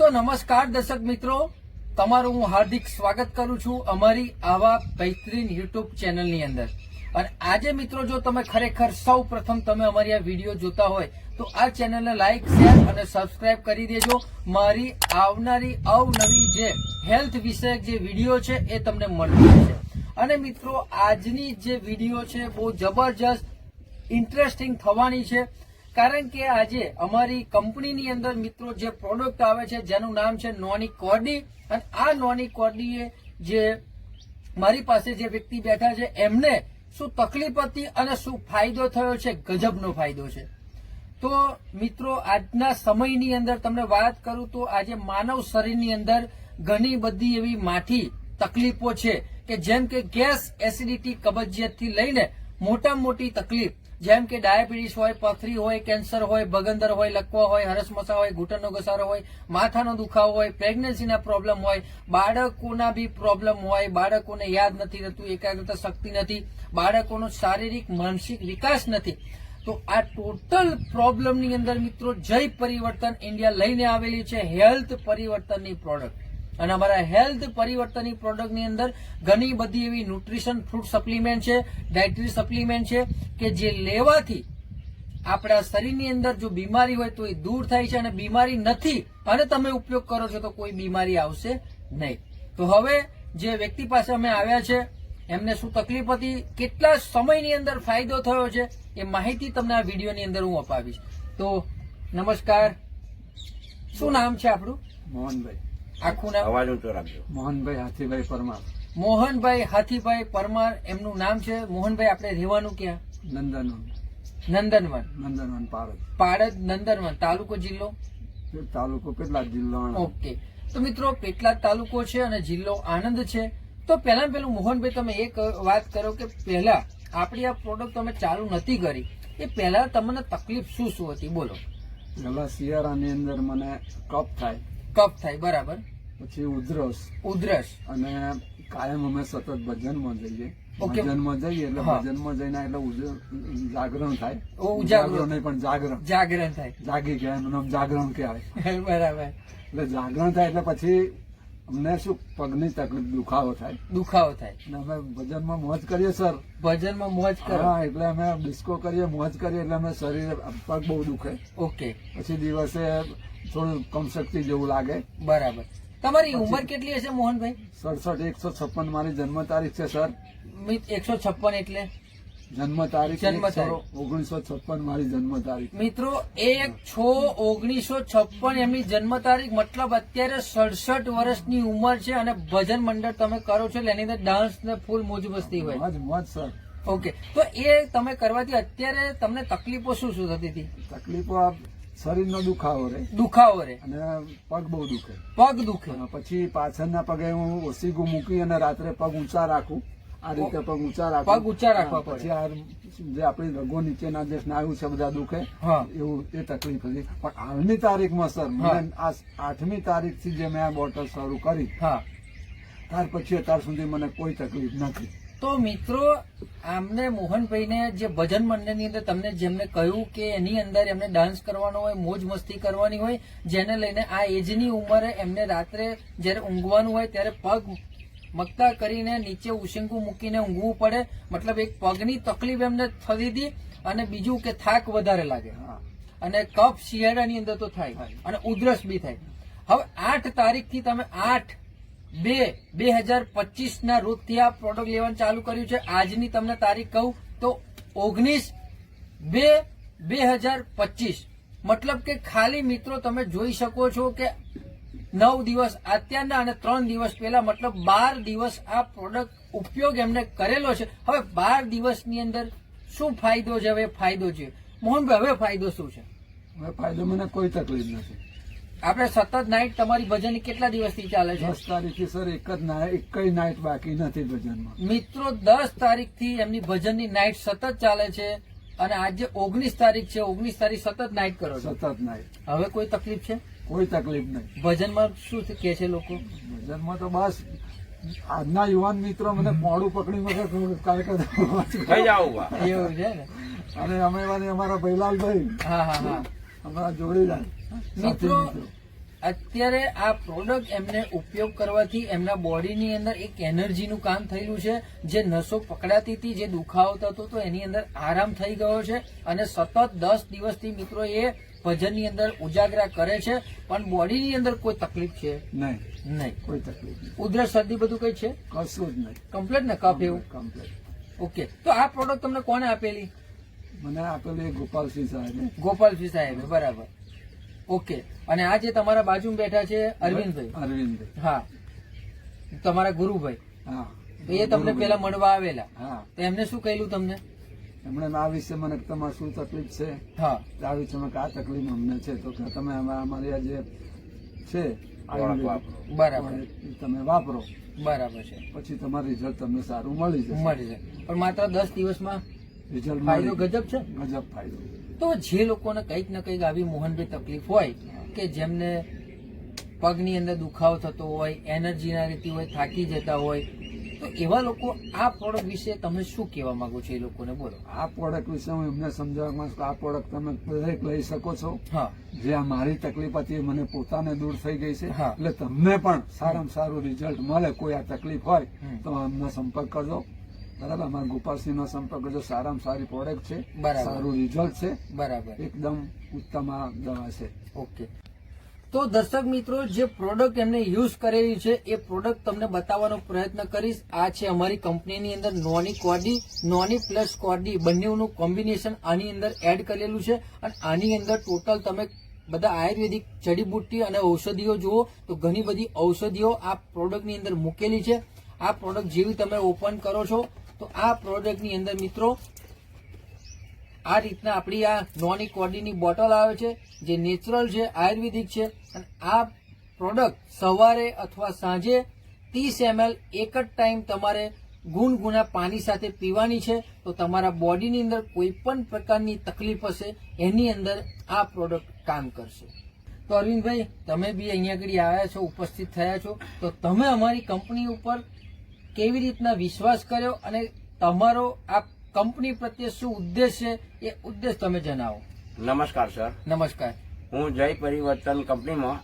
તો નમસ્કાર દર્શક મિત્રો. તમારું હું હાર્દિક સ્વાગત કરું છું અમારી આવા બહેતરીન યુટ્યુબ ચેનલની અંદર. અને આજે મિત્રો જો તમે ખરેખર સૌ પ્રથમ તમે અમારી આ વીડિયો જોતા હોય, તો આ ચેનલને લાઈક, શેર અને સબસ્ક્રાઇબ કરી દેજો. મારી આવનારી અવનવી જે હેલ્થ વિષયક જે વીડિયો છે એ તમને મળતી રહેશે. અને મિત્રો, આજની જે વીડિયો છે, બહુ જબરજસ્ત, ઇન્ટરેસ્ટિંગ થવાની છે. કારણ કે આજે અમારી કંપનીની અંદર મિત્રો જે પ્રોડક્ટ આવે છે, જેનું નામ છે નોની કોર્ડી. અને આ નોની કોર્ડીએ જે મારી પાસે જે વ્યક્તિ બેઠા છે, એમને શું તકલીફ હતી અને શું ફાયદો થયો છે? ગજબનો ફાયદો છે. તો મિત્રો, આજના સમયની અંદર તમને વાત કરું તો આજે માનવ શરીરની અંદર ઘણી બધી એવી માઠી તકલીફો છે કે જેમ કે ગેસ એસિડિટી કબજિયાતથી લઈને મોટા મોટી તકલીફ. જેમ કે ડાયાબિટીસ હોય, પથરી હોય, કેન્સર હોય, બગંદર હોય, લકવા હોય, હરસમસા હોય, ઘૂંટણનો ઘસારો હોય, માથાનો દુખાવો હોય, પ્રેગ્નન્સીના પ્રોબ્લેમ હોય, બાળકોના બી પ્રોબ્લેમ હોય, બાળકોને યાદ નથી રહેતું, એકાગ્રતા શક્તિ નથી, બાળકોનો શારીરિક, માનસિક વિકાસ નથી. તો આ ટોટલ પ્રોબ્લેમની અંદર મિત્રો જય પરિવર્તન ઇન્ડિયા લઈને આવેલી છે, હેલ્થ પરિવર્તનની પ્રોડક્ટ. અને અમારા હેલ્થ પરિવર્તનની પ્રોડક્ટની અંદર ઘણી બધી એવી ન્યુટ્રિશન, ફ્રૂટ સપ્લિમેન્ટ છે, ડાયટરી સપ્લિમેન્ટ છે, કે જે લેવાથી આપણા શરીરની અંદર જો બીમારી હોય તો એ દૂર થાય છે અને બીમારી નથી, અને તમે ઉપયોગ કરો છો તો કોઈ બીમારી આવશે નહીં. તો હવે જે વ્યક્તિ પાસે અમે આવ્યા છે, એમને શું તકલીફ હતી, કેટલા સમયની અંદર ફાયદો થયો છે, એ માહિતી તમને આ વિડીયોની અંદર હું અપાવીશ. તો નમસ્કાર. શું નામ છે આપણું? મોહનભાઈ. આખું નામ? અવાજ ઊંચો રાખજો. મોહનભાઈ હાથીભાઈ પરમાર. મોહનભાઈ હાથીભાઈ પરમાર એમનું નામ છે? મોહનભાઈ આપણે રહેવાનું ક્યાં? નંદનવન. નંદનવન. નંદનવન પારદ પારદ નંદનવન. તાલુકો જિલ્લો? તાલુકો કેટલા? જિલ્લો ઓકે. તો મિત્રો પેટલાદ તાલુકો છે અને જિલ્લો આણંદ છે? તો પહેલા પહેલું મોહનભાઈ તમે એક વાત કરો કે પહેલા આપણી આ પ્રોડક્ટ તમે ચાલુ નથી કરી. એ પહેલા તમને તકલીફ શું શું હતી? બોલો. પહેલા શિયાળાની અંદર મને કફ થાય. કફ થાય બરાબર. પછી ઉધરસ. ઉધરસ. અને કાયમ અમે સતત ભજનમાં જઈએ. ભજનમાં જઈએ એટલે. ભજનમાં જઈને એટલે જાગરણ થાય. ઉજાગરો. નહીં પણ જાગરણ. જાગરણ થાય. જાગી ગયા એનું જાગરણ કહેવાય. બરાબર. એટલે જાગરણ થાય એટલે પછી અમને શું પગની તકલીફ દુખાવો થાય. દુખાવો થાય. અને અમે ભજનમાં મોજ કરીએ સર. ભજનમાં મોજ કરો. હા એટલે અમે ડિસ્કો કરીએ મોજ કરીએ એટલે અમે શરીર પગ બહુ દુખે. ઓકે. પછી દિવસે થોડું કમશક્તિ જેવું લાગે. બરાબર. તમારી ઉંમર કેટલી હશે મોહનભાઈ? સડસઠ એકસો છપ્પન મારી જન્મ તારીખ છે સર. એકસો છપ્પન એટલે? જન્મ તારીખ જન્મ ઓગણીસો છપ્પન મારી જન્મ તારીખ. મિત્રો એક છ ઓગણીસો છપ્પન એમની જન્મ તારીખ મતલબ અત્યારે સડસઠ વર્ષની ઉંમર છે અને ભજન મંડળ તમે કરો છો એટલે એની અંદર ડાન્સ ને ફૂલ મોજ મસ્તી હોય. મોજ મોજ સર. ઓકે તો એ તમે કરવાથી અત્યારે તમને તકલીફો શું શું થતી હતી? તકલીફો આ શરીરનો દુખાવો રહે દુખાવો રે. અને પગ બહુ દુખે. પગ દુખે. પછી પાછળના પગે હું ઓસીગું મૂકી અને રાત્રે પગ ઊંચા રાખું. આ રીતે પગ ઊંચા રાખું. પગ ઊંચા રાખવા પછી આ જે આપણી રગો નીચેના જે સ્નાયુ છે બધા દુખે એવું એ તકલીફ હતી. પણ હાલની તારીખમાં સર. મને આ આઠમી તારીખથી જે મેં આ બોટલ શરૂ કરી હા. ત્યાર પછી અત્યાર સુધી મને કોઈ તકલીફ નથી. તો મિત્રો આમને મોહનભાઈને જે ભજન મંડળની અંદર તમને જેમને કહ્યું કે એની અંદર એમને ડાન્સ કરવાનો હોય મોજ મસ્તી કરવાની હોય જેને લઈને આ એજની ઉંમરે એમને રાત્રે જ્યારે ઊંઘવાનું હોય ત્યારે પગ મક્તા કરીને નીચે ઉશંકુ મૂકીને ઊંઘવું પડે. મતલબ એક પગની તકલીફ એમને થતી હતી અને બીજું કે થાક વધારે લાગે. અને કફ શિયાળાની અંદર તો થાય. થાય. અને ઉધરસ બી થાય. હવે આઠ તારીખથી તમે આઠ બે બે હજાર પચીસ ના રોજથી આ પ્રોડક્ટ લેવાનું ચાલુ કર્યું છે. આજની તમને તારીખ કહું તો ઓગણીસ બે બે હજાર પચીસ મતલબ કે ખાલી મિત્રો તમે જોઈ શકો છો કે નવ દિવસ અત્યારના અને ત્રણ દિવસ પહેલા, મતલબ બાર દિવસ આ પ્રોડક્ટ ઉપયોગ એમને કરેલો છે. હવે બાર દિવસની અંદર શું ફાયદો છે? હવે ફાયદો છે. મોહનભાઈ, હવે ફાયદો શું છે? હવે ફાયદો મને કોઈ તકલીફ નથી. આપણે સતત નાઇટ તમારી ભજનની કેટલા દિવસથી ચાલે છે? દસ તારીખથી સર એક જ નાઇટ એક જ નાઇટ બાકી નથી ભજનમાં. મિત્રો દસ તારીખથી એમની ભજનની નાઇટ સતત ચાલે છે અને આજે ઓગણીસ તારીખ છે ઓગણીસ તારીખ સતત નાઇટ કરો સતત નાઇટ હવે કોઈ તકલીફ છે? કોઈ તકલીફ નહીં. ભજનમાં શું કે છે લોકો? ભજનમાં તો બસ આજના યુવાન મિત્રો મને મોડું પકડી મગે કાર્યક્રમ એવું છે ને? અને અમે અમારા ભૈલાલભાઈ. હા હા હા. અમારા જોડીદાર મિત્રો. અત્યારે આ પ્રોડક્ટ એમને ઉપયોગ કરવાથી એમના બોડીની અંદર એક એનર્જીનું કામ થયેલું છે. જે નસો પકડાતી હતી જે દુખાવો થતો હતો એની અંદર આરામ થઈ ગયો છે અને સતત દસ દિવસથી મિત્રો એ ભજનની અંદર ઉજાગરા કરે છે. પણ બોડીની અંદર કોઈ તકલીફ છે? નહીં. નહીં. કોઈ તકલીફ નહીં. ઉધરસ શરદી બધું કઈ છે? કશું જ નહીં. કમ્પ્લેટ ને? કફ એવું? કમ્પ્લેટ ઓકે તો આ પ્રોડક્ટ તમને કોને આપેલી? મને આપેલી ગોપાલસિંહ સાહેબ. ગોપાલસિંહ સાહેબ બરાબર. ઓકે. અને આ જે તમારા બાજુમાં બેઠા છે અરવિંદભાઈ. અરવિંદભાઈ. હા. તમારા ગુરુભાઈ. હા. એ તમને પેલા મળવા આવેલા. હા. તો એમને શું કહ્યું તમને? એમણે આ વિશે મને તમારે શું તકલીફ છે? હા. આ વિશે આ તકલીફ અમને છે. તો કે તમે અમારી આ જે છે બરાબર. તમે વાપરો. બરાબર છે. પછી તમારું રિઝલ્ટ તમને સારું મળી જશે. મળી જાય પણ માત્ર દસ દિવસમાં રિઝલ્ટ ફાયદો ગજબ છે? ગજબ ફાયદો. તો જે લોકોને કંઈક ને કંઈક આવી મોહનભાઈ તકલીફ હોય કે જેમને પગની અંદર દુખાવો થતો હોય એનર્જીના રીતિ હોય થાકી જતા હોય તો એવા લોકો આ પ્રોડક્ટ વિશે તમે શું કહેવા માંગો છો એ લોકોને? બોલો. આ પ્રોડક્ટ વિશે હું એમને સમજાવવા માંગુ છું આ પ્રોડક્ટ તમે દરેક લઈ શકો છો. હા. જે આ મારી તકલીફ હતી મને પોતાને દૂર થઈ ગઈ છે. એટલે તમને પણ સારામાં સારું રિઝલ્ટ મળે કોઈ આ તકલીફ હોય તો અમને સંપર્ક કરજો. બરાબર? અમારા ગોપાલસિંહ નો સંપર્ક કરજો સારામાં સારી પ્રોડક્ટ છે. સારું રિઝલ્ટ છે બરાબર. એકદમ ઉત્તમ આ દવા છે. ઓકે. તો દર્શક મિત્રો જે પ્રોડક્ટ એમને યુઝ કરેલી છે એ પ્રોડક્ટ તમને બતાવવાનો પ્રયત્ન કરીશ. આ છે અમારી કંપનીની અંદર નોની કોડી નોની પ્લસ કોડી બંનેનું કોમ્બિનેશન આની અંદર એડ કરેલું છે. અને આની અંદર ટોટલ તમે બધા આયુર્વેદિક જડીબુટ્ટી અને ઔષધિઓ જુઓ તો ઘણી બધી ઔષધિઓ આ પ્રોડક્ટની અંદર મૂકેલી છે. આ પ્રોડક્ટ જેવી તમે ઓપન કરો છો તો આ પ્રોડક્ટની અંદર મિત્રો, આ રીતના આપણી આ નોની કોડીની બોટલ આવે છે, જે નેચરલ છે, આયુર્વેદિક છે, અને આ પ્રોડક્ટ સવારે અથવા સાંજે ત્રીસ એમએલ એક જ ટાઈમ તમારે ગુનગુના પાણી સાથે પીવાની છે, તો તમારા બોડીની અંદર કોઈ પણ પ્રકારની તકલીફ હશે, એની અંદર આ પ્રોડક્ટ કામ કરશે. તો અરવિંદભાઈ, તમે બી અહીંયા આગળ આવ્યા છો, ઉપસ્થિત થયા છો, તો તમે અમારી કંપની ઉપર કેવી રીતના વિશ્વાસ કર્યો અને તમારો આ કંપની પ્રત્યે શું ઉદ્દેશ છે એ ઉદ્દેશ તમે જણાવો. નમસ્કાર સર. નમસ્કાર. હું જય પરિવર્તન કંપનીમાં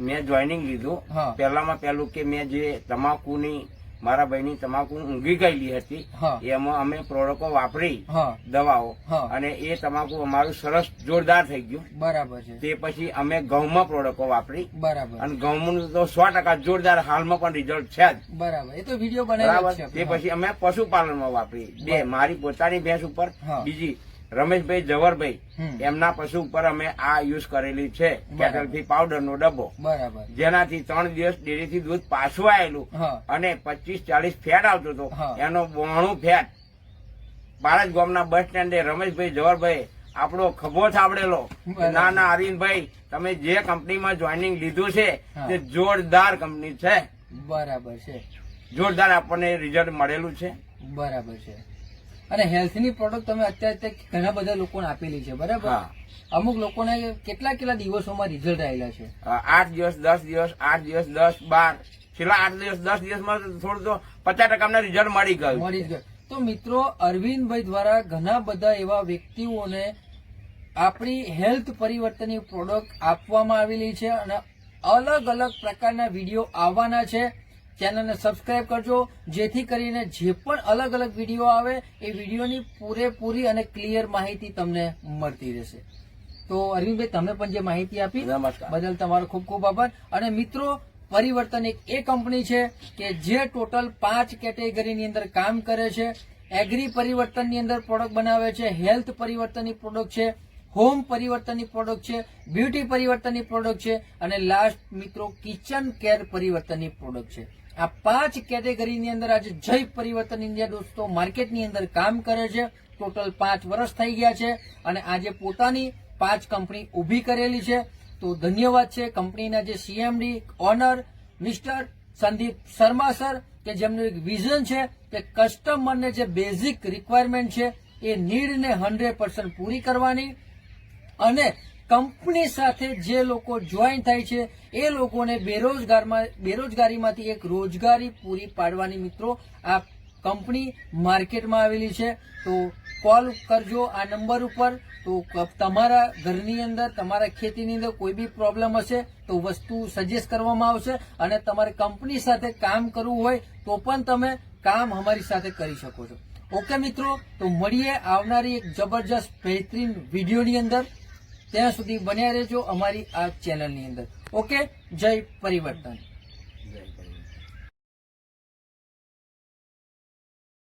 મેં જોઈનિંગ લીધું. પહેલામાં પહેલું કે મેં જે તમાકુની મારા ભાઈની તમાકુ ઊંઘી ગયેલી હતી. એમાં અમે પ્રોડક્ટો વાપરી દવાઓ. અને એ તમાકુ અમારું સરસ જોરદાર થઈ ગયું. બરાબર છે. તે પછી અમે ઘઉંમાં પ્રોડક્ટો વાપરી. બરાબર. અને ઘઉંનું તો સો ટકા જોરદાર હાલમાં પણ રિઝલ્ટ છે જ. બરાબર. એ તો વીડિયો બનાવ્યો બરાબર. તે પછી અમે પશુપાલનમાં વાપરી. બે મારી પોતાની ભેંસ ઉપર બીજી રમેશભાઈ જવરભાઈ એમના પશુ ઉપર અમે આ યુઝ કરેલી છે કેટલથી પાવડર નો ડબ્બો. બરાબર. જેનાથી ત્રણ દિવસ ડેરીથી દૂધ પાછું આવેલું અને પચીસ ચાલીસ ફેટ આવતો હતો. એનો બોણું ફેટ. બારજ ગામના બસ સ્ટેન્ડે રમેશભાઈ જવરભાઈ આપણો ખભો થાબડેલો. ના ના અરવિંદભાઈ તમે જે કંપનીમાં જોઈનિંગ લીધું છે તે જોરદાર કંપની છે. બરાબર છે. જોરદાર આપણને રિઝલ્ટ મળેલું છે. બરાબર છે. અને હેલ્થની પ્રોડક્ટ તમે અત્યારે ઘણા બધા લોકોને આપેલી છે બરાબર. અમુક લોકોને કેટલા કેટલા દિવસોમાં રિઝલ્ટ આવેલા છે? આઠ દિવસ દસ દિવસ આઠ દિવસ દસ બાર. છેલ્લા આઠ દિવસ દસ દિવસમાં થોડું તો પચાસ ટકા રિઝલ્ટ મળી ગયું. મળી ગયું. તો મિત્રો અરવિંદભાઈ દ્વારા ઘણા બધા એવા વ્યક્તિઓને આપણી હેલ્થ પરિવર્તનની પ્રોડક્ટ આપવામાં આવેલી છે અને અલગ અલગ પ્રકારના વીડિયો આવવાના છે. ચેનલને સબસ્ક્રાઇબ કરજો જેથી કરીને જે પણ અલગ અલગ વીડિયો આવે એ વિડીયોની પૂરેપૂરી અને ક્લિયર માહિતી તમને મળતી રહેશે. તો અરવિંદભાઈ તમે પણ જે માહિતી આપી બદલ તમારો ખૂબ ખૂબ આભાર. અને મિત્રો પરિવર્તન એક એ કંપની છે કે જે ટોટલ પાંચ કેટેગરીની અંદર કામ કરે છે. એગ્રી પરિવર્તનની અંદર પ્રોડક્ટ બનાવે છે હેલ્થ પરિવર્તનની પ્રોડક્ટ છે હોમ પરિવર્તનની પ્રોડક્ટ છે બ્યુટી પરિવર્તનની પ્રોડક્ટ છે અને લાસ્ટ મિત્રો કિચન કેર પરિવર્તનની પ્રોડક્ટ છે. આ પાંચ કેટેગરીની અંદર આજે જય પરિવર્તન ઇન્ડિયા દોસ્તો માર્કેટની અંદર કામ કરે છે. ટોટલ પાંચ વર્ષ થઈ ગયા છે અને આજે પોતાની પાંચ કંપની ઊભી કરેલી છે. તો ધન્યવાદ છે કંપનીના જે CMD owner, mister Sandeep Sharma sir, કે જેમનું એક વિઝન છે કે કસ્ટમરને જે બેઝિક રિક્વાયરમેન્ટ છે એ નીડને હંડ્રેડ પૂરી કરવાની અને કંપની સાથે જે લોકો જોઈન થાય છે, એ લોકોને બેરોજગારમાં, બેરોજગારીમાંથી એક રોજગારી પૂરી પાડવાની મિત્રો આ કંપની માર્કેટમાં આવેલી છે. તો કોલ કરજો આ નંબર ઉપર. તો તમારા ઘરની અંદર, તમારા ખેતીની અંદર કોઈ બી પ્રોબ્લેમ હશે, તો વસ્તુ સજેસ્ટ કરવામાં આવશે અને તમારે કંપની સાથે કામ કરવું હોય, તો પણ તમે કામ અમારી સાથે કરી શકો છો. ઓકે મિત્રો, તો મળીએ આવનારી એક જબરજસ્ત બહેતરીન વિડીયોની અંદર. ત્યાં સુધી બન્યા રહેજો અમારી આ ચેનલની અંદર. ઓકે જય પરિવર્તન.